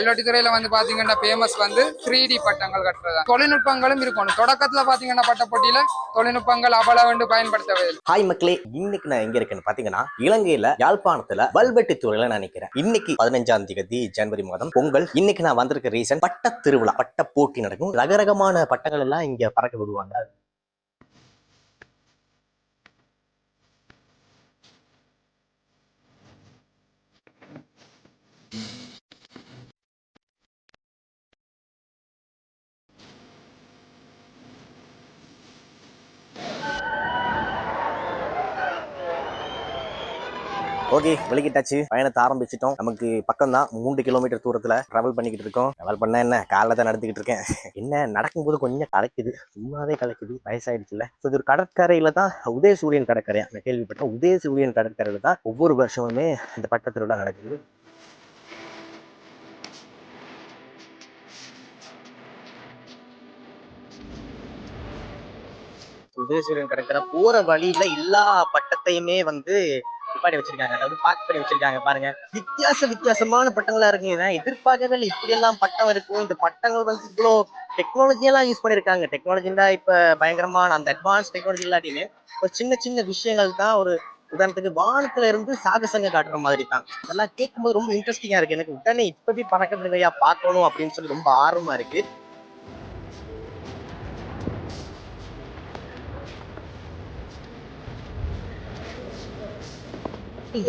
கல்வெட்டுத்துறையில வந்து பாத்தீங்கன்னா ஃபேமஸ் வந்து த்ரீ டி பட்டங்கள் கட்டுறது. தொழில்நுட்பங்களும் இருக்கணும். தொடக்கத்துல பாத்தீங்கன்னா பட்டப்பட்டியில தொழில்நுட்பங்கள் அவ்வளவு பயன்படுத்தவே ஹாய் மக்களே இன்னைக்கு நான் எங்க இருக்கேன்னு பாத்தீங்கன்னா இலங்கையில யாழ்ப்பாணத்துல வல்வெட்டி துறையில நான் நிக்கிறேன். இன்னைக்கு பதினஞ்சாம் தேதி ஜனவரி மாதம் பொங்கல். இன்னைக்கு நான் வந்திருக்க ரீசன் பட்ட திருவிழா பட்ட போட்டி நடக்கும். ரகரகமான பட்டங்கள் எல்லாம் இங்க பறக்க விடுவாங்க. ஓகே வெளிக்கிட்டாச்சு. பயணத்தை ஆரம்பிச்சிட்டோம். நமக்கு பக்கம் தான் மூன்று கிலோமீட்டர் தூரத்துல டிராவல் பண்ணிக்கிட்டு இருக்கோம். டிராவல் பண்ண என்ன? காலைல தான் நடந்துக்கிட்டு இருக்கேன். என்ன? நடக்கும்போது கொஞ்சம் கலைக்குது. சும்மாவே கலைக்குது. வயசாயிடுச்சுல ஸோ இது ஒரு கடற்கரையில தான் உதயசூரியன் கடற்கரை நான் கேள்விப்பட்டேன். உதயசூரியன் கடற்கரையில தான் ஒவ்வொரு வருஷமுமே இந்த பட்ட திருவிழா நடக்குது உதயசூரியன் கடற்கரை போற வழியில எல்லா பட்டத்தையுமே வந்து பண்ணி வச்சிருக்காங்க. அதாவது பாக் பண்ணி வச்சிருக்காங்க பாருங்க. வித்தியாச வித்தியாசமான பட்டங்களா இருக்குங்க. நான் எதிர்பார்க்கவே இல்லை இப்படி எல்லாம் பட்டம் இருக்கும். இந்த பட்டங்கள் வந்து இவ்வளோ டெக்னாலஜி எல்லாம் யூஸ் பண்ணிருக்காங்க. டெக்னாலஜின்னா இப்ப பயங்கரமான அந்த அட்வான்ஸ் டெக்னாலஜி இல்லாட்டியுமே ஒரு சின்ன சின்ன விஷயங்கள் தான் ஒரு உதாரணத்துக்கு வானத்துல இருந்து சாகசங்க காட்டுற மாதிரி தான். அதெல்லாம் கேட்கும்போது ரொம்ப இன்ட்ரெஸ்டிங்கா இருக்கு. எனக்கு உடனே இப்பவே பறக்க இல்லையா பார்க்கணும் அப்படின்னு சொல்லி ரொம்ப ஆர்வமா இருக்கு.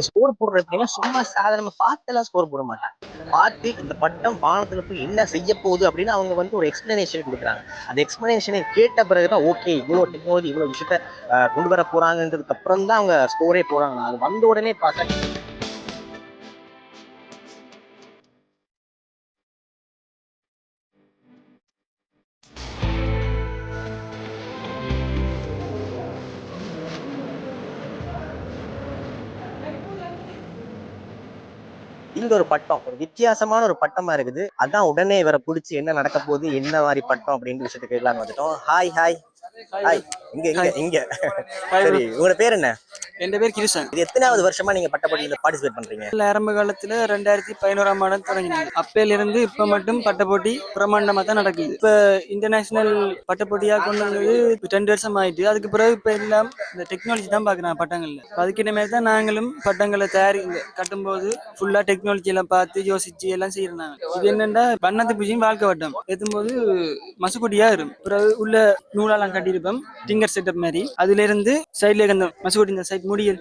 ஸ்கோர் போடுறது எப்படின்னா சும்மா சாதாரணமா பார்த்தெல்லாம் ஸ்கோர் போட மாட்டாங்க. பார்த்து இந்த பட்டம் வானத்துல போய் என்ன செய்ய போகுது அப்படின்னு அவங்க வந்து ஒரு எக்ஸ்பிளனேஷன் கொடுக்குறாங்க. அந்த எக்ஸ்பிளனேஷனை கேட்ட பிறகுதான் ஓகே இவ்வளோ டெக்னாலஜி இவ்வளோ விஷயத்த கொண்டு வர போறாங்கன்றதுக்கு அப்புறம் தான் அவங்க ஸ்கோரே போறாங்க அது வந்த உடனே பார்த்தா இங்க ஒரு பட்டம் ஒரு வித்தியாசமான ஒரு பட்டமா இருக்குது. அதான் உடனே இவரை பிடிச்சி என்ன நடக்க போகுது என்ன மாதிரி பட்டம் அப்படின்னு விஷயத்துக்கு எல்லாம் வந்துட்டோம். Hi hi hi. இங்க இங்க இங்க. சரி உங்களோட பேர் என்ன? என் பேர் கிருஷ்ணன். இது எத்தனாவது வருஷமா நீங்க பட்டப்படியில பார்ட்டிசிபேட் பண்றீங்க? இல்ல, ஆரம்ப காலத்துல ரெண்டாயிரத்தி பதினோராம் ஆண்டு தொடங்கினாங்க அப்பையில இருந்து இப்ப மட்டும் பட்டப்போட்டி பிரமாண்டமா தான் நடக்குது. இப்ப இன்டர்நேஷனல் பட்டப்போட்டியா கொண்டு வந்தது ரெண்டு வருஷம் ஆயிட்டு அதுக்கு பிறகு இப்ப எல்லாம் இந்த டெக்னாலஜி தான் பாக்குறாங்க பட்டங்கள்ல. அதுக்கிட்ட மாதிரி தான் நாங்களும் பட்டங்களை தயாரி கட்டும்போது ஃபுல்லா டெக்னாலஜி எல்லாம் பார்த்து யோசிச்சு எல்லாம் செய்யறாங்க இது என்னன்னா வண்ணத்து பூஜையும் வாழ்க்கை வட்டம். ஏத்தும்போது மசுக்குட்டியா இருக்கும் பிறகு உள்ள நூலாலாம் கட்டியிருப்போம். டிங்கர் செட்டப் மாதிரி. அதுல இருந்து சைட்ல அந்த மசுக்குட்டி இந்த சைட் முடியல்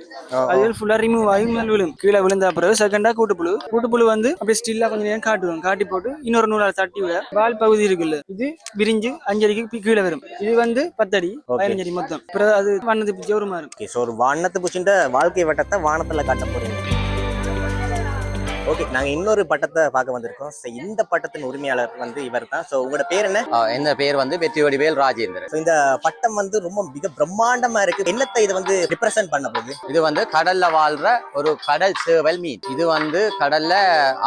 அது ஃபுல்லா ரிமூவ் ஆகி மேல் விழும். கீழே விழுந்த பிறகு செகண்டா கூட்டுப்புழு. கூட்டுப்புழு வந்து அப்படியே ஸ்டில்லா கொஞ்சம் நேரம் காட்டுவோம். காட்டி போட்டு இன்னொரு நூலால தட்டி விட வால் பகுதி இருக்குல்ல இது விரிஞ்சு அஞ்சடிக்கு கீழே வரும். இது வந்து பத்தடி பதினஞ்சடி மொத்தம். பிறகு அது வண்ணத்து பிடிச்ச ஒரு மாறும். ஒரு வானத்து பூச்சின்ற வாழ்க்கை வட்டத்தை வானத்துல காட்ட போறீங்க. ஓகே நாங்க இன்னொரு பட்டத்தை பார்க்க வந்திருக்கோம். So, இந்த பட்டத்தின் உரிமையாளர் வந்து இவர் தான். ஸோ உங்களோட பேர் என்ன? என்ன பேர் வந்து வெற்றி வடிவேல் ராஜேந்திரன். இந்த பட்டம் வந்து ரொம்ப மிக பிரம்மாண்டமா இருக்கு. என்னத்தை இது வந்து ரிப்ரசென்ட் பண்ண போகுது? இது வந்து கடல்ல வாழ்ற ஒரு கடல் சேவல் மீன். இது வந்து கடல்ல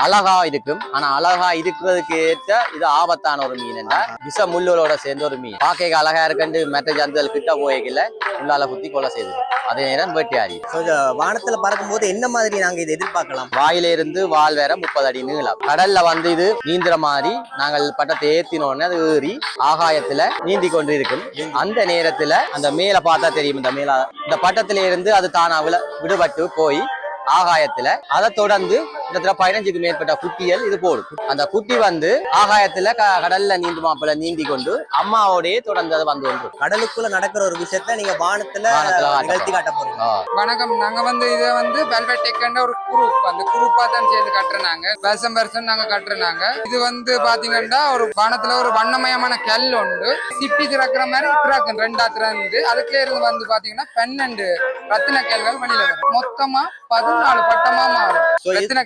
அழகா இருக்கும். ஆனா அழகா இருக்கிறதுக்கு ஏற்ற இது ஆபத்தான ஒரு மீன் என்ன? விஷ முள்ளோட சேர்ந்த ஒரு மீன். பார்க்க அழகா இருக்குன்னு மற்ற ஜந்துகள் கிட்ட போய்க்கல உள்ளால குத்தி கொலை செய்து அதே நேரம் வேட்டையாடி ஸோ வானத்துல பறக்கும்போது என்ன மாதிரி நாங்க இதை எதிர்பார்க்கலாம்? வாயில இருந்து வால் வேற முப்பது அடி நீளம் கடல்ல வந்து இது நீந்துற மாதிரி நாங்கள் பட்டத்தை ஏத்தினோடனே அது ஏறி ஆகாயத்துல நீந்தி கொண்டு இருக்கும் அந்த நேரத்துல அந்த மேல பார்த்தா தெரியும் இந்த மேல இந்த பட்டத்தில இருந்து அது தானாவுல விடுபட்டு போய் ஆகாயத்துல அதை தொடர்ந்து கிட்டத்தட்ட பதினஞ்சுக்கு மேற்பட்ட குட்டிகள் இது போடும். அந்த குட்டி வந்து ஆகாயத்துல க- கடல்ல நீந்துமாப்புல நீந்தி கொண்டு அம்மாவோடயே தொடர்ந்து அது வந்து கடலுக்குள்ள நடக்கிற ஒரு விஷயத்த நீங்க வானத்துல நிகழ்த்தி காட்ட போறீங்க. வணக்கம். நாங்க வந்து இதை வந்து வெல்வெட் ஒரு குரூப் அந்த குரூப்பா தான் சேர்ந்து கட்டுறாங்க வருஷம் வருஷம் நாங்க கட்டுறாங்க இது வந்து பாத்தீங்கன்னா ஒரு வானத்துல ஒரு வண்ணமயமான கல் உண்டு. சிப்பி திறக்கிற மாதிரி திறக்கும் ரெண்டா திறந்து. அதுக்குள்ள இருந்து வந்து பாத்தீங்கன்னா பன்னெண்டு ரத்தின கல்கள் வெளியில வரும். மொத்தமா பதினாலு பட்டமா மாறும்.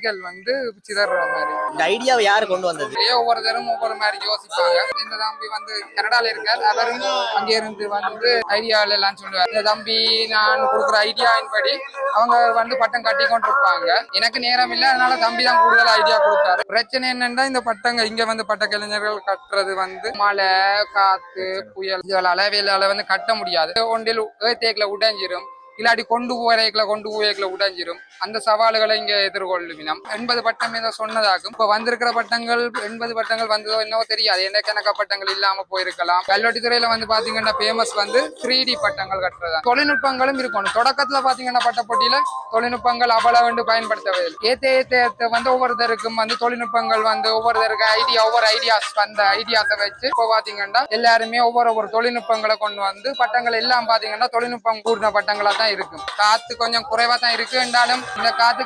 கல் வந்து சிதற மாதிரி. இந்த ஐடியாவை யாரு கொண்டு வந்தது? இதே ஒவ்வொருத்தரும் ஒவ்வொரு மாதிரி யோசிப்பாங்க. இந்த தம்பி வந்து கனடால இருக்கார். அவரும் அங்கே இருந்து வந்து ஐடியால எல்லாம் சொல்லுவார். இந்த தம்பி நான் கொடுக்குற ஐடியாவின் படி அவங்க வந்து பட்டம் கட்டி கொண்டிருப்பாங்க. எனக்கு நேரம் இல்லை அதனால தம்பி தான் கூடுதல் ஐடியா கொடுத்தாரு. பிரச்சனை என்னன்னா இந்த பட்டங்க இங்க வந்து பட்ட கலைஞர்கள் கட்டுறது வந்து மழை காத்து புயல் இதுகள் அளவையிலால வந்து கட்ட முடியாது. ஒன்றில் ஏத்தேக்கில் உடைஞ்சிரும். இல்லாட்டி கொண்டு போறதுக்குள்ள கொண்டு போய்க்குள்ள உடைஞ்சிரும். அந்த சவால்களை இங்கே எதிர்கொள்ளும் இனம் எண்பது பட்டம் ஏதோ சொன்னதாகும். இப்போ வந்திருக்கிற பட்டங்கள் எண்பது பட்டங்கள் வந்ததோ என்னவோ தெரியாது. என்ன கணக்க பட்டங்கள் இல்லாமல் போயிருக்கலாம்? கல்வெட்டு துறையில் வந்து பார்த்தீங்கன்னா ஃபேமஸ் வந்து த்ரீ டி பட்டங்கள் கட்டுறதா. தொழில்நுட்பங்களும் இருக்கணும். தொடக்கத்துல பாத்தீங்கன்னா பட்டப்போட்டியில தொழில்நுட்பங்கள் அவ்வளவு பயன்படுத்தவே இல்லை. ஏத்த ஏத்த வந்து ஒவ்வொருத்தருக்கும் வந்து தொழில்நுட்பங்கள் வந்து ஒவ்வொருத்தருக்கு ஐடியா ஒவ்வொரு ஐடியாஸ் அந்த ஐடியாஸை வச்சு இப்போ பார்த்தீங்கன்னா எல்லாருமே ஒவ்வொரு ஒவ்வொரு தொழில்நுட்பங்களை கொண்டு வந்து பட்டங்கள் எல்லாம் பார்த்தீங்கன்னா தொழில்நுட்பம் கூடின பட்டங்களாக தான் இருக்கும். காத்து கொஞ்சம் குறைவா தான் இருக்கு. என்றாலும் இந்த காத்து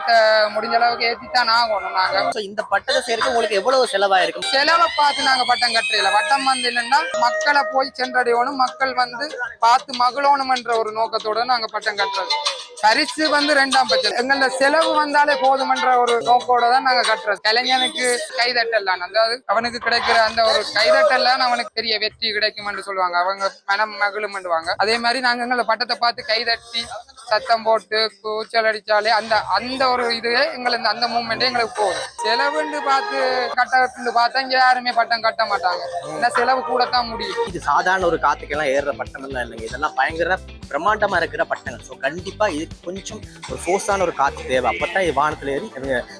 முடிஞ்ச அளவுக்கு ஏத்தித்தான் ஆகணும் நாங்க. இந்த பட்டத்தை சேர்க்க உங்களுக்கு எவ்வளவு செலவாயிருக்கும் செலவை பார்த்து நாங்க பட்டம் கட்டுறீல பட்டம் வந்து என்னன்னா மக்களை போய் சென்றடையணும். மக்கள் வந்து பார்த்து மகிழணும் என்ற ஒரு நோக்கத்தோட நாங்க பட்டம் கட்டுறது. பரிசு வந்து ரெண்டாம் பட்சம். எங்கள செலவு வந்தாலே போதுமன்ற ஒரு நோக்கோட தான் நாங்க கட்டுறது. கலைஞனுக்கு கைதட்டலாம் அதாவது அவனுக்கு கிடைக்கிற அந்த ஒரு கைதட்டலாம் அவனுக்கு பெரிய வெற்றி கிடைக்கும் சொல்லுவாங்க. அவங்க மனம் மகிழும் அதே மாதிரி நாங்க எங்களை பட்டத்தை பார்த்து கைதட்டி சத்தம் போட்டு கூச்சல் அடித்தாலே அந்த அந்த ஒரு இதுவே எங்களுக்கு அந்த மூமெண்ட்டே எங்களுக்கு போகுது செலவுன்னு பார்த்து கட்டன்னு பார்த்தா இங்கே யாருமே பட்டம் கட்ட மாட்டாங்க. ஏன்னா செலவு கூட தான் முடியும். இது சாதாரண ஒரு காத்துக்கெல்லாம் ஏறுற பட்டம் எல்லாம் இல்லைங்க. இதெல்லாம் பயங்கர பிரம்மாண்டமா இருக்கிற பட்டங்கள். ஸோ கண்டிப்பா இது கொஞ்சம் ஒரு ஃபோர்ஸான ஒரு காத்து தேவை. அப்பதான் இது வானத்துல ஏறி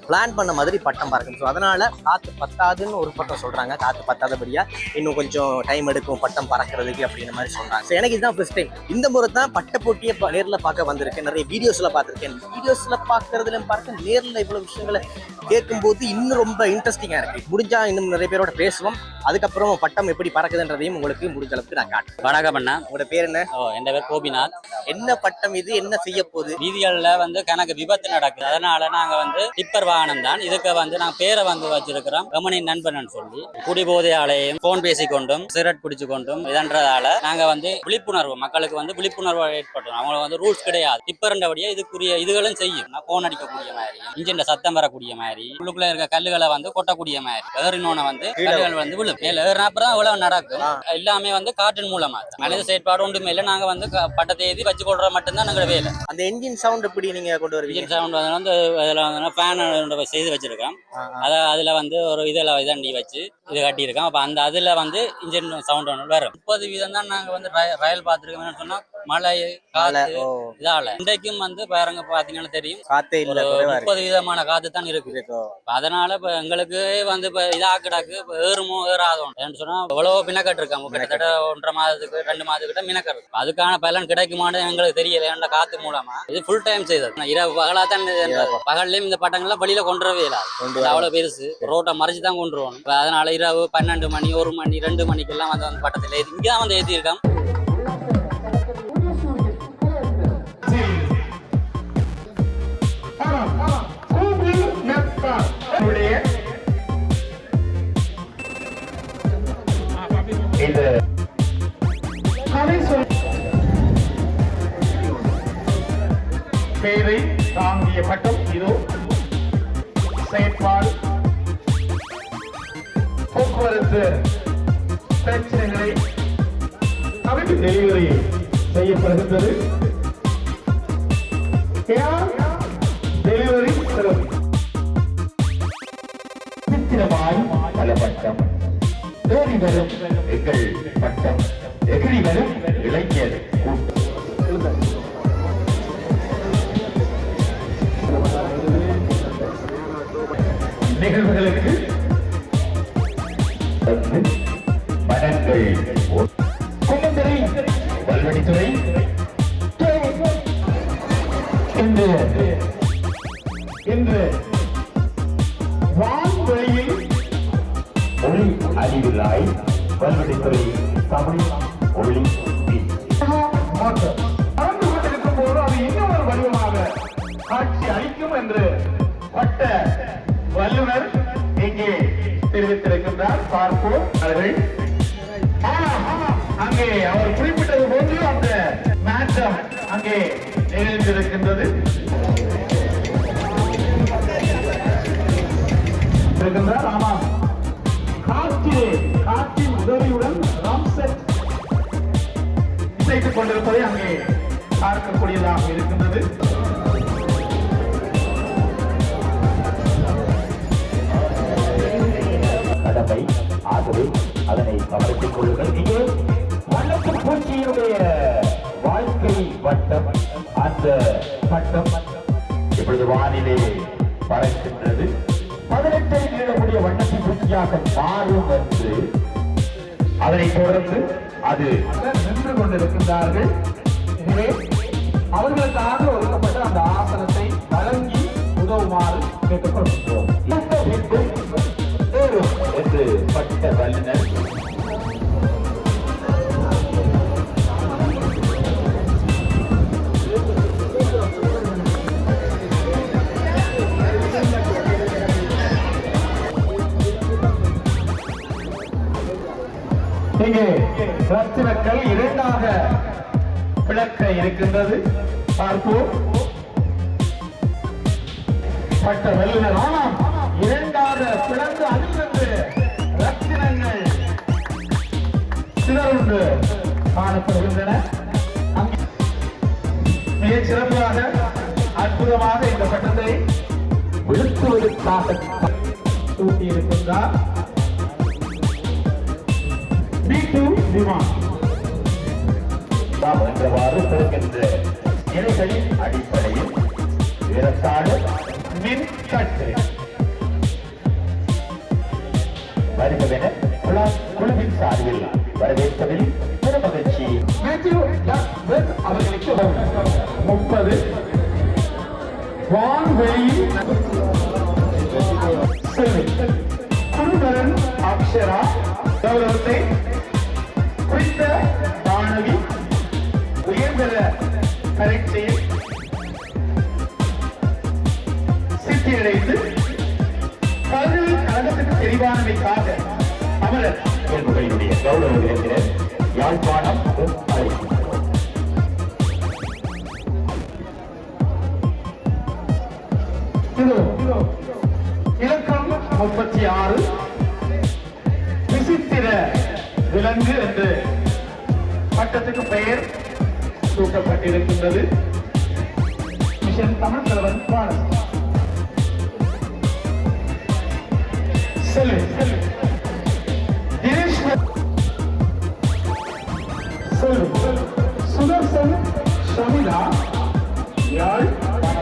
பிளான் பண்ண மாதிரி பட்டம் பறக்கும். ஸோ அதனால காத்து பத்தாதுன்னு ஒரு பட்டம் சொல்றாங்க. காத்து பத்தாதபடியா இன்னும் கொஞ்சம் டைம் எடுக்கும் பட்டம் பறக்கிறதுக்கு அப்படின்ற மாதிரி சொல்றாங்க. ஸோ எனக்கு இதுதான் ஃபர்ஸ்ட் டைம் இந்த முறை தான் பட்ட போட்டியை நேரில் பார்க்க வந்திருக்கேன். நிறைய வீடியோஸ்ல பார்த்திருக்கேன். வீடியோஸ்ல பார்க்கறதுல பார்க்க நேர்ல இவ்வளவு விஷயங்களை கேட்கும்போது இன்னும் ரொம்ப இன்ட்ரெஸ்டிங்கா இருக்கு. முடிஞ்சா இன்னும் நிறைய பேரோட பேசுவோம். அதுக்கப்புறம் பட்டம் எப்படி பறக்குதுன்றதையும் உங்களுக்கு முடிஞ்ச அளவுக்கு நான் காட்டுறேன். வணக்கம் அண்ணா. உங்களோட பேர் என்ன? ஓ என் பேர் கோபிநாத். என்ன பட்டம் இது? என்ன செய்ய போகுது? வீதிகள்ல வந்து கணக்கு விபத்து நடக்குது. அதனால நாங்க வந்து டிப்பர் வாகனம் தான். இதுக்கு வந்து நாங்க பேரை வந்து வச்சிருக்கிறோம். கமனின் நண்பன் சொல்லி. குடிபோதையாலையும் போன் பேசிக்கொண்டும் சிகரெட் குடிச்சு கொண்டும் இதன்றதால நாங்க வந்து விழிப்புணர்வு மக்களுக்கு வந்து விழிப்புணர்வு ஏற்பட்டோம் அவங்க வந்து ரூல்ஸ் கிடையாது. டிப்பர்ன்றபடியே இதுக்குரிய இதுகளும் செய்யும். நான் போன் அடிக்கக்கூடிய மாதிரி இன்ஜின் சத்தம் வரக்கூடிய மாதிரி உள்ளுக்குள்ள இருக்க கல்லுகளை வந்து கொட்டக்கூடிய மாதிரி ஏறினோன வந்து கல்லுகள் வந்து விழும். மேல ஏறினா அப்புறம் இவ்வளவு நடக்கும். எல்லாமே வந்து காற்றின் மூலமா. மனித செயற்பாடு ஒன்றுமே இல்லை. நாங்க வந்து பட்டத்தை எழுதி வச்சு கொள்ற மட்டும்தான் நாங்க வேலை. அந்த என்ஜின் சவுண்ட் எப்படி நீங்க கொண்டு வருவீங்க? இன்ஜின் சவுண்ட் வந்து அதில் வந்து ஃபேன் செய்து வச்சிருக்கோம். அதை அதில் வந்து ஒரு இதில் இதண்டி வச்சு இது கட்டியிருக்கோம் அப்போ அந்த அதில் வந்து இன்ஜின் சவுண்ட் வரும். முப்பது வீதம் தான் நாங்கள் வந்து ரய- ரயில் பார்த்துருக்கோம்னு சொன்னால் மழை காற்று இதால. இன்றைக்கும் வந்து பாருங்க பார்த்தீங்கன்னா தெரியும். காத்தே இல்ல முப்பது விதமான காத்து தான் இருக்கோ. அதனால இப்ப எங்களுக்கு வந்து இப்ப இதாக்கிடாக்கு ஏறுமோ ஏறாதோ ஏன்னு சொன்னா எவ்வளவோ மினக்கட்டு இருக்காங்க கிட்டத்தட்ட ஒன்றரை மாதத்துக்கு ரெண்டு மாதத்துக்கிட்ட மினக்கட்டு. அதுக்கான பலன் கிடைக்குமான்னு எங்களுக்கு தெரியல. ஏன்னா காத்து மூலமா. இது ஃபுல் டைம் செய்தது. இரவு பகலா தான் பகல்லையும் இந்த பட்டங்கள்லாம் வெளியில கொண்டு வரவே இல்லை அவ்வளவு பெருசு. ரோட்டை மறைச்சு தான் கொண்டு வரணும் இப்ப அதனால இரவு பன்னெண்டு மணி ஒரு மணி ரெண்டு மணிக்கெல்லாம் வந்து அந்த பட்டத்தில் இங்கே தான் வந்து ஏற்றிருக்கான் கதை சொல் தாங்கிய பட்டம் இதோ. செயற்பாடு. போக்குவரத்து பிரச்சனைகளை அமைப்பு டெலிவரி செய்யப்படுகின்றது. டெலிவரி சிறப்பு சித்திரமாய் பல பட்டம் தேடி வரும் எங்கள் பட்டம். எகிரி வரும் இளைஞர் கூட்டம். நிகழ்வுகளுக்கு மனங்கள் குமந்தரை வல்வடித்துறை இன்று அறிவில்லாய் தமிழ் ஒளி கொண்டிருக்கும் போது அது வடிவமாக காட்சி அளிக்கும் என்று பட்ட இங்கே தெரிவித்திருக்கின்றார். பார்ப்போம். அவர்கள். அங்கே அவர் குறிப்பிட்டது போன்று அந்த மேட்டம் அங்கே நிகழ்ந்திருக்கின்றது. இருக்கின்றார். ஆமாம். உதவியுடன் ராம் செட் இசைத்துக் கொண்டிருப்பதை அங்கே பார்க்கக்கூடியதாக இருக்கின்றது. கடமை ஆகவே அதனை கவனித்துக் கொள்ளுங்கள். இங்கே வண்ணத்து பூச்சியினுடைய வாழ்க்கை வட்டம் அந்த வானிலே பறக்கின்றது. பதினெட்டை நீளமுடைய வண்ணத்தின் பூச்சியாக மாறும் என்று அதனைத் தொடர்ந்து அது நின்று கொண்டிருக்கின்றார்கள். எனவே அவர்களுக்காக ஒதுக்கப்பட்ட அந்த ஆசனத்தை வழங்கி உதவுமாறு ஏறும் என்று பட்ட வல்லுநர் இங்கே ரத்தினக்கல் இரண்டாக பிளக்க இருக்கின்றது. பார்ப்போம். பட்ட வல்லுநர் ஆமாம் இரண்டாக பிளந்து அதிலிருந்து ரத்தினங்கள் சிலருண்டு காணப்படுகின்றன. மிக சிறப்பாக அற்புதமாக இந்த பட்டத்தை விழுத்துவதற்காக சூட்டியிருக்கின்றார் B2 விமானம். நாம் என்றவாறு இலைகளின் அடிப்படையில் ஏறத்தாழ மின் கட்டு வருகவென குழா- குழுவின் சார்பில் வரவேற்பதில் பெருமகிழ்ச்சி அவர்களுக்கு முப்பது. வான்வெளியில் செல்வி குருவரன் அக்ஷரா கௌரவத்தை குறித்த மாணவி உயர்தர பரீட்சையில் சித்தியடைந்து கல்வி கழகத்துக்கு தெரிவானமைக்காக அமரர் என்பவர்களுடைய கௌரவ விருந்தினர் யாழ்ப்பாணம் இலக்கம் முப்பத்தி ஆறு. விசித்திர விலங்கு என்று பட்டத்துக்கு பெயர் சூட்டப்பட்டிருக்கின்றது. மிஷன் தமிழ் தலைவன் பாடல் செல்வி செல்வி தினேஷ் செல்வி சுதர்சன் ஷமிலா. யாழ்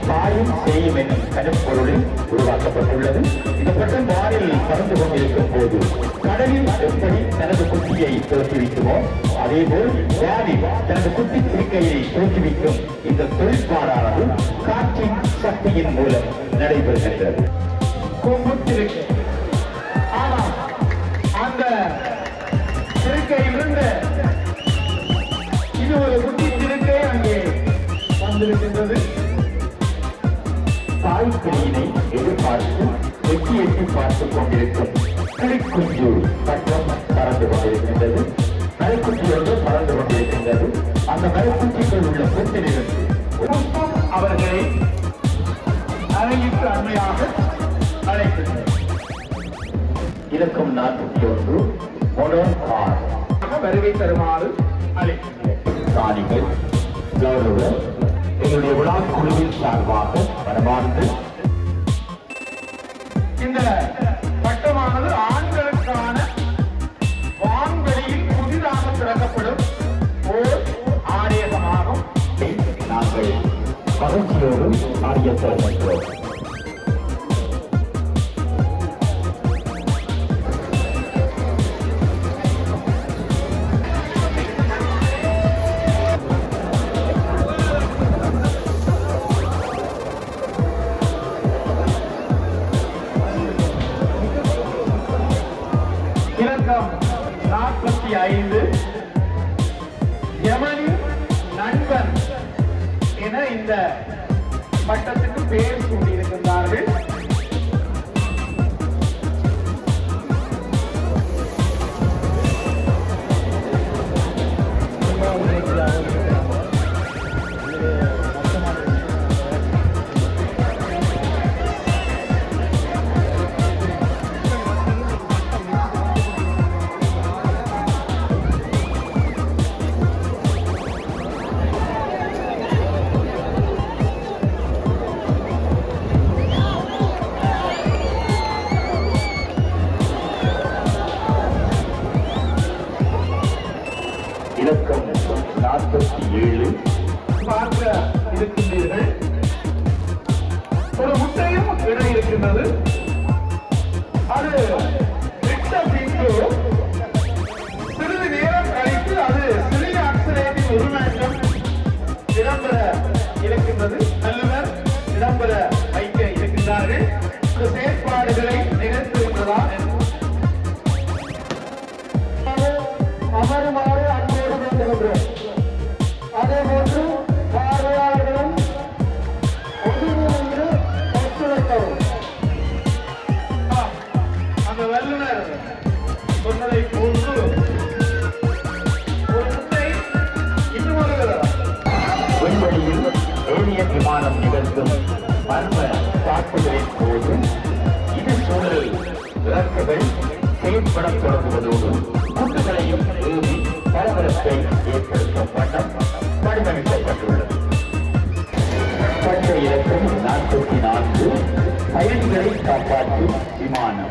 பாயும் செய்யும் என்னும் கருப்பொருளில் உருவாக்கப்பட்டுள்ளது. இந்த பட்டம் வாரில் பறந்து கொண்டிருக்கும் போது கடலில் எப்படி தனது குட்டியை தோற்றுவிக்குமோ அதே போல் வாரி தனது குட்டி திருக்கையை தோற்றுவிக்கும் இந்த தொழிற்பாடானது காற்றின் சக்தியின் மூலம் நடைபெறுகின்றது. கொம்பு ஆனால் அந்த திருக்கையிலிருந்து இது ஒரு தாய்க்கிளியினை எதிர்பார்த்து எட்டி எட்டி பார்த்து கொண்டிருக்கும் கிளிக்குஞ்சு பட்டம் பறந்து கொண்டிருக்கின்றது. மலைக்குட்டி ஒன்று பறந்து கொண்டிருக்கின்றது. அந்த மலைக்குட்டிகள் உள்ள கூட்டிலிருந்து அவர்களை அழகிற்கு அண்மையாக அழைக்கின்றனர். இலக்கம் நாற்பத்தி ஒன்று மொடோன் கார் வருகை தருமாறு அழைக்கின்றனர். சாணிகள் கௌரவ எங்களுடைய விழா குழுவின் சார்பாக வரமாறு இந்த பட்டமானது ஆண்களுக்கான வான்வெளியில் புதிதாக திறக்கப்படும் ஓர் ஆணையகமாகும் நாங்கள் மகிழ்ச்சியோடு ஆடிய பயணிகளை காப்பாற்றும் விமானம்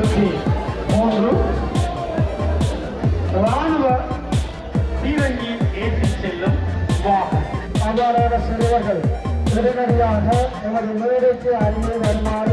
இருபத்தி மூன்று ராணுவ பீரங்கி ஏற்றி செல்லும் வாகனம். அவ்வாறான சிறுவர்கள் உடனடியாக எமது மேடைக்கு அருகே வருமாறு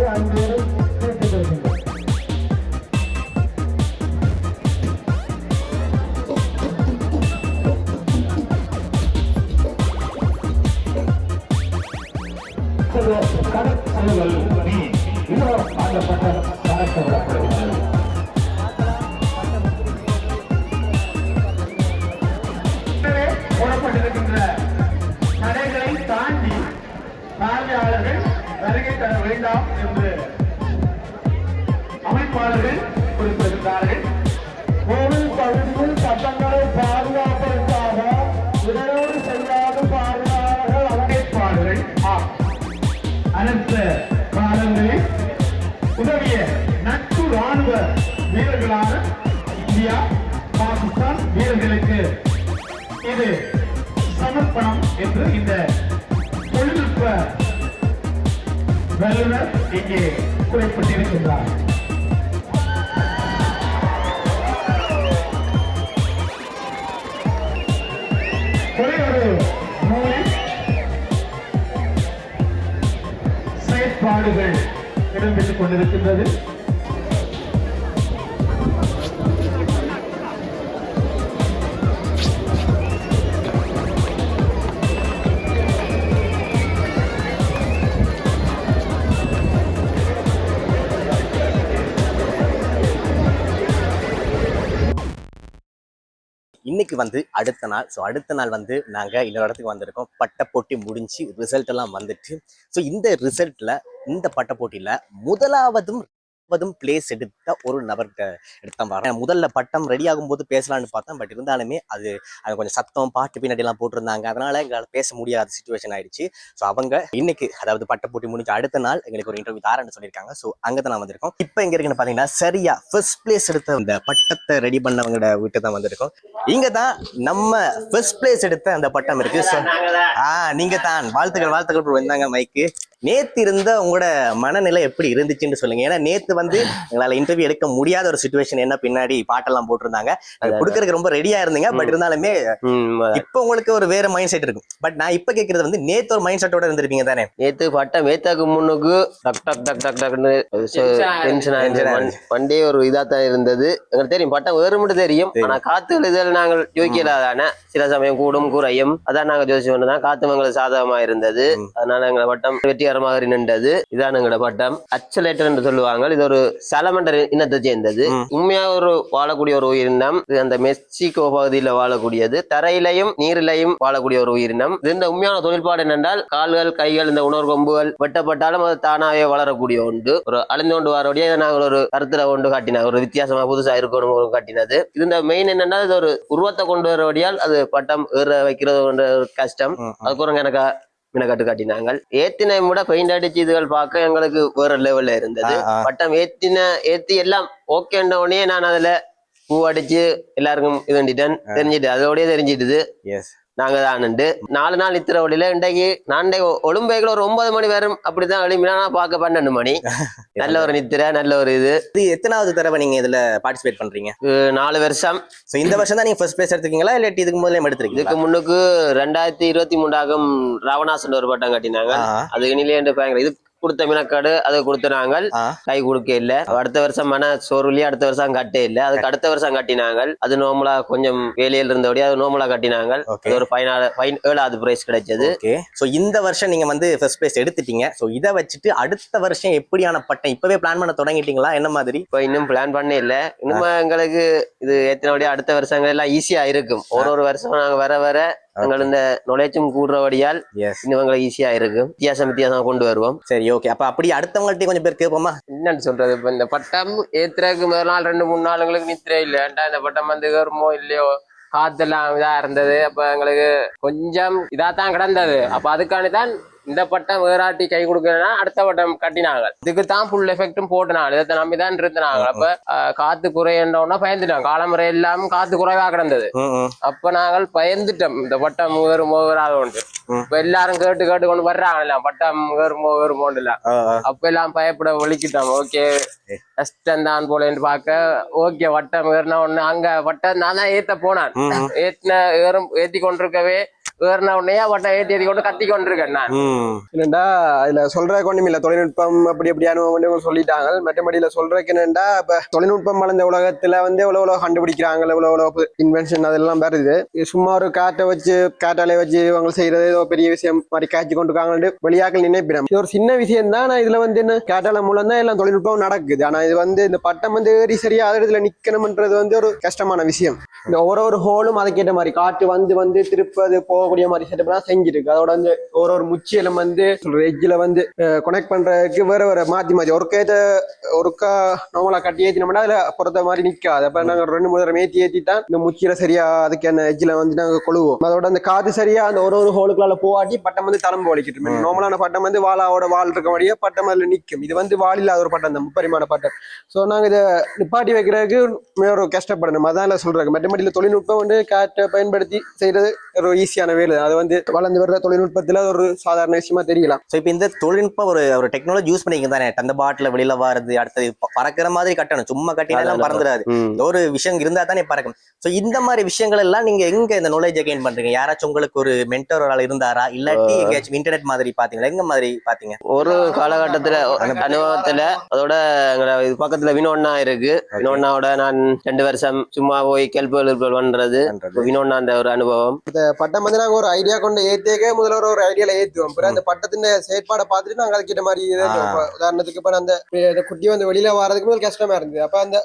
பாகிஸ்தான் வீரர்களுக்கு இது சமர்ப்பணம் என்று இந்த தொழில்நுட்ப வல்லுநர் இங்கே குறிப்பிட்டிருக்கின்றார். ஒரே ஒரு செயற்பாடுகள் இடம்பெற்றுக் கொண்டிருக்கின்றது. இன்னைக்கு வந்து அடுத்த நாள். ஸோ அடுத்த நாள் வந்து நாங்கள் இன்னொரு இடத்துக்கு வந்திருக்கோம். பட்டை போட்டி முடிஞ்சு ரிசல்ட் எல்லாம் வந்துட்டு. ஸோ இந்த ரிசல்ட்ல இந்த பட்டை போட்டியில முதலாவதும் முதலாவதும் பிளேஸ் எடுத்த ஒரு நபர்கிட்ட எடுத்தான் பாருங்க முதல்ல பட்டம் ரெடி ஆகும்போது பேசலாம்னு பார்த்தேன். பட் இருந்தாலுமே அது அது கொஞ்சம் சத்தம் பாட்டு பின்னாடி எல்லாம் போட்டிருந்தாங்க. அதனால எங்களால் பேச முடியாத சுச்சுவேஷன் ஆயிடுச்சு. ஸோ அவங்க இன்னைக்கு அதாவது பட்டை போட்டி முடிஞ்ச அடுத்த நாள் எங்களுக்கு ஒரு இன்டர்வியூ தாரன்னு சொல்லியிருக்காங்க. ஸோ அங்கே தான் நான் வந்திருக்கோம். இப்போ எங்க இருக்குன்னு பார்த்தீங்கன்னா சரியா ஃபர்ஸ்ட் பிளேஸ் எடுத்த இந்த பட்டத்தை ரெடி பண்ணவங்களோட வீட்டு தான் வந்திருக்கோம். இங்க தான் நம்ம ஃபர்ஸ்ட் பிளேஸ் எடுத்த அந்த பட்டம் இருக்கு. ஸோ ஆ நீங்க தான் வாழ்த்துக்கள் வாழ்த்துக்கள் bro. இந்தாங்க மைக்கு நேத்து இருந்த உங்களோட மனநிலை எப்படி இருந்துச்சுன்னு சொல்லுங்க. ஏன்னா நேத்து வந்து எங்களால இன்டர்வியூ எடுக்க முடியாத ஒரு சுச்சுவேஷன் என்ன பின்னாடி பாட்டெல்லாம் போட்டிருந்தாங்க. கொடுக்கறதுக்கு ரொம்ப ரெடியா இருந்தீங்க. பட் இருந்தாலுமே இப்போ உங்களுக்கு ஒரு வேற மைண்ட் செட் இருக்கும். பட் நான் இப்ப கேக்குறது வந்து நேத்து ஒரு மைண்ட் செட்டோட இருந்திருப்பீங்க தானே? நேத்து பட்டம் மேத்தாக்கு முன்னுக்கு டக் டக் டக் டக் டக்னு டென்ஷன் வண்டி ஒரு இதா தான் இருந்தது. எங்களுக்கு தெரியும் பட்டம் வேறு மட்டும் தெரியும். ஆனா காத்து எழுதல் நாங்கள் யோசிக்கலாதானே சில சமயம் கூடும் குறையும். அதான் நாங்க ஜோசி ஒண்ணுதான் காத்து எங்களுக்கு சாதகமா இருந்தது. அதனால எங்களை பட்டம் வெற்றிகரமாக நின்றது. இதான் எங்களோட பட்டம். அச்சலேட்டர் என்று சொல்லுவாங்க. இது ஒரு சலமண்டர் இனத்தை சேர்ந்தது. ம். உண்மையா ஒரு வாழக்கூடிய ஒரு உயிரினம். இது அந்த மெக்சிகோ பகுதியில வாழக்கூடியது. தரையிலையும் நீரிலையும் வாழக்கூடிய ஒரு உயிரினம். இது இந்த உண்மையான தொழில்பாடு என்னென்றால் கால்கள் கைகள் இந்த உணர்வு கொம்புகள் வெட்டப்பட்டாலும் அது தானாகவே வளரக்கூடிய ஒன்று. ஒரு அழிந்து கொண்டு வரக்கூடிய இதை நாங்கள் ஒரு கருத்துல கொண்டு காட்டினாங்க. ஒரு வித்தியாசமா புதுசா இருக்கணும் காட்டினது. இது இந்த மெயின் என்னன்னா இது ஒரு உருவத்தை கொண்டு வரபடியால் அது பட்டம் ஏற வைக்கிறது கஷ்டம். அதுக்கு எனக்கு மினக்கட்டு காட்டினாங்க ஏத்தினை விட பெயிண்ட் அடிச்சு இதுகள் பார்க்க எங்களுக்கு வேற லெவல்ல இருந்தது. பட்டம் ஏத்தின ஏத்தி எல்லாம் ஓகேன்ற உடனே நான் அதுல பூ அடிச்சு எல்லாருக்கும் இது பண்ணிட்டேன். தெரிஞ்சிட்டு அதோடய தெரிஞ்சிட்டுது. எஸ் நாங்க தானுண்டு நாலு நாள் நித்திர வழியில இன்றைக்கு நான் ஒலிம்பேக்கில் ஒரு ஒன்பது மணி வரும். அப்படிதான் நான் பார்க்க பன்னெண்டு மணி. நல்ல ஒரு நித்திரை நல்ல ஒரு இது. இது எத்தனாவது தடவை நீங்க இதுல பார்ட்டிசிபேட் பண்றீங்க? நாலு வருஷம். இந்த வருஷம் தான் நீங்க ஃபர்ஸ்ட் பிளேஸ் எடுத்திருக்கீங்களா? இல்லாட்டி இதுக்கு முதல்ல எடுத்திருக்கீங்க இதுக்கு முன்னுக்கு ரெண்டாயிரத்தி இருபத்தி மூன்றாகம் ராவணாசன் ஒரு பட்டம் கட்டினாங்க. அதுக்கு நிலையண்டு பயங்கர இது கொடுத்த மினக்காடு அதை கொடுத்த நாங்கள். கை கொடுக்க இல்ல. அடுத்த வருஷம் மன சோறுலி அடுத்த வருஷம் கட்டே இல்ல. அதுக்கு அடுத்த வருஷம் கட்டினாங்க அது நோமலா கொஞ்சம் வேலையில் இருந்தபடி அது நோமலா கட்டினாங்க ஒரு பதினாலு பைன் ஏழாவது பிரைஸ் கிடைச்சது. சோ இந்த வருஷம் நீங்க வந்து ஃபர்ஸ்ட் பிளேஸ் எடுத்துட்டீங்க. சோ இதை வச்சுட்டு அடுத்த வருஷம் எப்படியான பட்டம்? இப்பவே பிளான் பண்ண தொடங்கிட்டீங்களா? என்ன மாதிரி? இப்போ இன்னும் பிளான் பண்ணே இல்ல. இன்னும் எங்களுக்கு இது எத்தனைபடியா அடுத்த வருஷங்கள் எல்லாம் ஈஸியா இருக்கும். ஒரு ஒரு வருஷம் நாங்க வர வர எங்கள் இந்த நுழைச்சும் கூடுறபடியால் இன்னும் எங்களுக்கு ஈஸியா இருக்கும் வித்தியாசம் வித்தியாசம் கொண்டு வருவோம். சரி ஓகே அப்ப அப்படி அடுத்தவங்கள்ட்ட கொஞ்சம் பேர் கேட்போமா? என்னன்னு சொல்றது? இப்ப இந்த பட்டம் ஏத்துறதுக்கு முதல் நாள் ரெண்டு மூணு நாளுங்களுக்கு நித்திரை இல்ல. ஏன்டா இந்த பட்டம் வந்து ஏறுமோ இல்லையோ? காத்தெல்லாம் இதா இருந்தது. அப்ப எங்களுக்கு கொஞ்சம் இதா தான் கிடந்தது. அப்ப அதுக்காண்டி தான் இந்த பட்டம் வேறாட்டி கை கொடுக்கறதுனா அடுத்த பட்டம் கட்டினாங்க. இதுக்கு தான் ஃபுல் எஃபெக்டும் போட்டுனாங்க. இதை நம்பி தான் இருந்தாங்க அப்ப காத்து குறையண்டோன்னா பயந்துட்டோம் காலமுறை எல்லாம் காத்து குறைவா கிடந்தது. அப்ப நாங்கள் பயந்துட்டோம். இந்த பட்டம் வேறுமோ வேறாது உண்டு. இப்ப எல்லாரும் கேட்டு கேட்டு கொண்டு வர்றாங்க பட்டம் வேறுமோ ஆ, ஆ. அப்ப எல்லாம் பயப்பட ஒழிக்கிட்டோம் ஓகே. கஷ்டம் தான் போலேன்னு பார்க்க ஓகே வட்டம் ஏறின ஒண்ணு அங்க வட்டம் நான் தான் ஏத்த போனான். ஏத்தின ஏறும் ஏத்தி கொண்டிருக்கவே ஏறின உடனே வட்டம் ஏத்தி ஏத்தி கொண்டு கத்தி கொண்டிருக்கேன் நான். ம். என்னண்டா இதுல சொல்றதுக்கு ஒண்ணும் இல்ல. தொழில்நுட்பம் அப்படி அப்படியான சொல்லிட்டாங்க. மற்றபடியில சொல்றதுக்கு என்னண்டா இப்ப தொழில்நுட்பம் வளர்ந்த உலகத்துல வந்து எவ்வளவு எவ்வளவு கண்டுபிடிக்கிறாங்க எவ்வளவு எவ்வளவு இன்வென்ஷன் அதெல்லாம் வருது. இது சும்மா ஒரு காட்டை வச்சு காட்டாலே வச்சு இவங்க செய்யறது ஏதோ பெரிய விஷயம் மாதிரி காய்ச்சி கொண்டு இருக்காங்கன்னு வெளியாக்கள் நினைப்பிடும். இது ஒரு சின்ன விஷயம் தான். ஆனா இதுல வந்து என்ன காட்டால மூலம் தான் எல்லாம் தொழில்நுட்பம் நடக்குது. ஆனா இது வந்து இந்த பட்டம் வந்து ஏறி சரியா அதே இடத்துல நிக்கணும்ன்றது வந்து ஒரு கஷ்டமான விஷயம். இந்த ஒரு ஒரு ஹோலும் அதுக்கேற்ற மாதிரி. காற்று வந்து வந்து திருப்பது போகக்கூடிய மாதிரி செட்டப் தான் செஞ்சிருக்கு. அதோட வந்து ஒரு ஒரு முச்சியிலும் வந்து எஜ்ஜில் வந்து கனெக்ட் பண்றதுக்கு வேற வேற மாத்தி மாத்தி. ஒருக்கா இதை ஒருக்கா நார்மலா கட்டி ஏத்தினோம்னா அதுல பொறுத்த மாதிரி நிக்காது. அப்ப நாங்க ரெண்டு மூணு தடவை ஏத்தி ஏத்தி தான் இந்த முச்சியில சரியா அதுக்கு அந்த எஜ்ஜில் வந்து நாங்க கொழுவோம். அதோட அந்த காத்து சரியா அந்த ஒரு ஒரு ஹோலுக்குள்ள போவாட்டி பட்டம் வந்து தளம்பு வலிக்கிட்டு நார்மலான பட்டம் வந்து வாளாவோட வால் இருக்க வழியா பட்டம் அதுல நிக்கும். இது வந்து வால் இல்லாத ஒரு பட்டம் தான் முப்பரிமாண பட்டம். சோ நாங்க இதை நிப்பாட்டி வைக்கிறதுக்கு ஒரு கஷ்டப்படணும். அதான் சொல்றாங்க மற்றபடியில தொழில்நுட்பம் வந்து காற்றை பயன்படுத்தி செய்யறது ஒரு ஈஸியான வேலை அது வந்து வளர்ந்து வர்ற தொழில்நுட்பத்துல அது ஒரு சாதாரண விஷயமா தெரியலாம். சோ இப்போ இந்த தொழில்நுட்பம் ஒரு ஒரு டெக்னாலஜி யூஸ் பண்ணிக்க தானே? அந்த பாட்டில வெளியில வாருது அடுத்தது பறக்கிற மாதிரி கட்டணும். சும்மா கட்டினா எல்லாம் பறந்துடாது. ஒரு விஷயம் இருந்தா தானே பறக்கும் சோ இந்த மாதிரி விஷயங்கள் எல்லாம் நீங்க எங்க இந்த நாலேஜ் கெயின் பண்றீங்க? யாராச்சும் உங்களுக்கு ஒரு மென்டர் ஒரு ஆள் இருந்தாரா? இல்லாட்டி எங்கேயாச்சும் இன்டர்நெட் மாதிரி பாத்தீங்களா எங்க மாதிரி பாத்தீங்க ஒரு காலகட்டத்துல அனுபவத்துல அதோட எங்கள இது பக்கத்துல வினோண்ணா இருக்கு. வினோண்ணாவோட நான் ரெண்டு வருஷம் சும்மா போய் இருப்பல் பண்றது. வினோண்ணா அந்த ஒரு அனுபவம். பட்டம் வந்து நாங்க ஒரு ஐடியா கொண்டு ஏத்தேக்க முதல்ல ஒரு ஐடியால ஏத்துவோம். அப்புறம் அந்த பட்டத்தின் செயற்பாடை பார்த்துட்டு நாங்க அதுக்கிட்ட மாதிரி உதாரணத்துக்கு இப்ப அந்த குட்டி வந்து வெளியில வர்றதுக்கு முதல் கஷ்டமா இருந்தது. அப்ப அந்த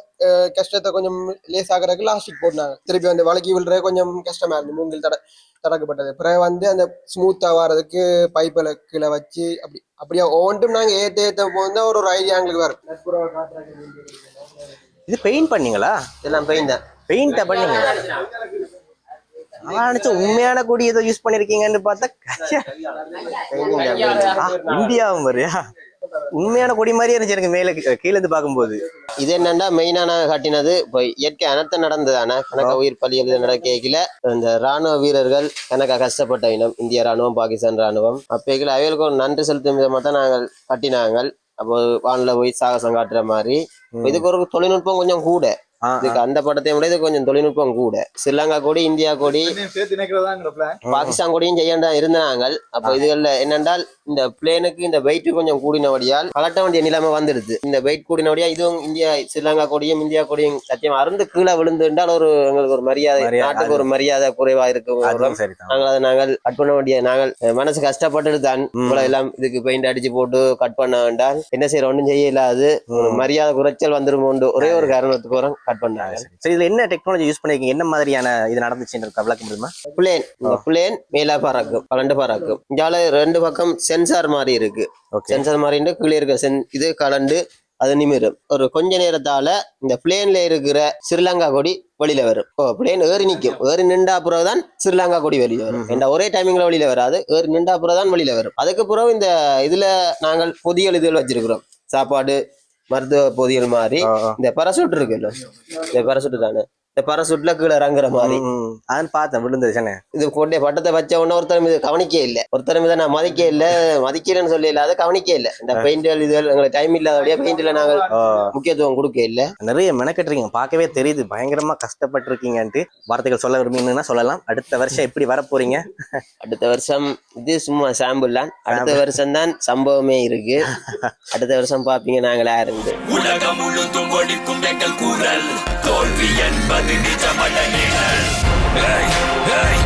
கஷ்டத்தை கொஞ்சம் லேஸ் ஆகுறதுக்கு லாஸ்டிக் போட்டாங்க. திருப்பி அந்த வழக்கி விழுறது கொஞ்சம் கஷ்டமா இருந்தது. மூங்கில் தட தடக்கப்பட்டது. பிறகு வந்து அந்த ஸ்மூத்தா வர்றதுக்கு பைப்பில் கீழே வச்சு அப்படி அப்படியே ஒவ்வொன்றும் நாங்க ஏத்த ஏத்த போது ஒரு ஒரு ஐடியா எங்களுக்கு வரும். இது பெயிண்ட் பண்ணீங்களா? இதெல்லாம் பெயிண்ட பண்ணீங்க. நான் நினைச்ச உண்மையான கொடி ஏதோ யூஸ் பண்ணிருக்கீங்கன்னு பார்த்தா இந்தியாவும் வரையா உண்மையான கொடி மாதிரியே இருந்துச்சு எனக்கு மேல கீழ இருந்து பார்க்கும்போது. இது என்னன்னா மெயினா நாங்க காட்டினது இப்போ இயற்கை அனர்த்தம் நடந்ததானே? கணக்க உயிர் பலிகள் நடக்கல இந்த ராணுவ வீரர்கள் கணக்கா கஷ்டப்பட்ட இனம் இந்திய ராணுவம் பாகிஸ்தான் ராணுவம். அப்பேக்கில் அவைகளுக்கு ஒரு நன்றி செலுத்தும் விதமாக தான் நாங்கள் கட்டினாங்க அப்போ வானில் போய் சாகசம் காட்டுற மாதிரி. இதுக்கு ஒரு தொழில்நுட்பம் கொஞ்சம் கூட. இதுக்கு அந்த படத்தை விட இது கொஞ்சம் தொழில்நுட்பம் கூட. ஸ்ரீலங்கா கொடி இந்தியா கொடி சேர்த்து நினைக்கிறதாங்கிற பிளான் பாகிஸ்தான் கொடியும் செய்யண்டா இருந்தாங்க. அப்ப இதுகள்ல என்னென்றால் இந்த பிளேனுக்கு இந்த வெயிட் கொஞ்சம் கூடினபடியால் கலட்ட வேண்டிய நிலைமை வந்துடுது. இந்த வெயிட் கூடினபடியா இதுவும் இந்தியா ஸ்ரீலங்கா கொடியும் இந்தியா கொடியும் சத்தியம் அருந்து கீழே விழுந்து என்றால் ஒரு எங்களுக்கு ஒரு மரியாதை நாட்டுக்கு ஒரு மரியாதை குறைவா இருக்கும் நாங்கள் அதை நாங்கள் கட் பண்ண வேண்டிய நாங்கள் மனசு கஷ்டப்பட்டுட்டு தான் இவ்வளவு எல்லாம் இதுக்கு பெயிண்ட் அடிச்சு போட்டு கட் பண்ண வேண்டாம். என்ன செய்யற ஒன்றும் செய்ய இல்லாது ஒரு மரியாதை குறைச்சல் வந்துருமோண்டு ஒரே ஒரு காரணத்துக்கு வரும். கட் பண்ணாங்க சரி இதுல என்ன டெக்னாலஜி யூஸ் பண்ணிருக்கீங்க? என்ன மாதிரியான இது நடந்துச்சுன்னு விளக்க முடியுமா? பிளேன் இந்த பிளேன் மேல பறக்கும் பன்னெண்டு பறக்கும் இங்கால ரெண்டு பக்கம் சென்சார் மாதிரி இருக்கு. சென்சார் மாதிரி கீழே இருக்க சென் இது கலண்டு அது நிமிரும். ஒரு கொஞ்ச நேரத்தால இந்த பிளேன்ல இருக்கிற ஸ்ரீலங்கா கொடி வெளியில வரும். ஓ பிளேன் ஏறி நிக்கும். ஏறி நின்றா அப்புறம் தான் ஸ்ரீலங்கா கொடி வெளியில வரும். ஏண்டா ஒரே டைமிங்ல வெளியில வராது. ஏறி நின்றா அப்புறம் தான் வெளியில வரும். அதுக்கு பிறகு இந்த இதுல நாங்கள் பொதியல் இதுகள் வச்சிருக்கிறோம். சாப்பாடு மருத்துவ பொதியல் மாதிரி இந்த பரசூட் இருக்குல்ல. இந்த பரசூட் தானே. இந்த பரசுட்ல கீழே இறங்குற மாதிரி. அதான் பார்த்தேன் விழுந்தது சொன்னேன் இது கொண்டே பட்டத்தை வச்ச உடனே ஒருத்தரும் இது கவனிக்க இல்லை. ஒருத்தரும் இதை நான் மதிக்க இல்லை மதிக்கலன்னு சொல்லி இல்லை. அதை கவனிக்க இல்லை இந்த பெயிண்டல் இது எங்களுக்கு டைம் இல்லாதபடியா பெயிண்ட்ல நாங்கள் முக்கியத்துவம் கொடுக்க இல்லை. நிறைய மெனக்கட்டுறீங்க பார்க்கவே தெரியுது. பயங்கரமா கஷ்டப்பட்டிருக்கீங்கன்ட்டு வார்த்தைகள் சொல்ல விரும்பிங்கன்னா சொல்லலாம். அடுத்த வருஷம் எப்படி வர போறீங்க அடுத்த வருஷம் இது சும்மா சாம்பிள் தான். அடுத்த வருஷம் தான் சம்பவமே இருக்கு. அடுத்த வருஷம் பாப்பீங்க நாங்களா இருந்து. உலகம் முழுதும் ஒழிக்கும் எங்கள் குரல் தோல்வி என்பது நிஜமல்ல நீங்கள் ஏய், ஏய்,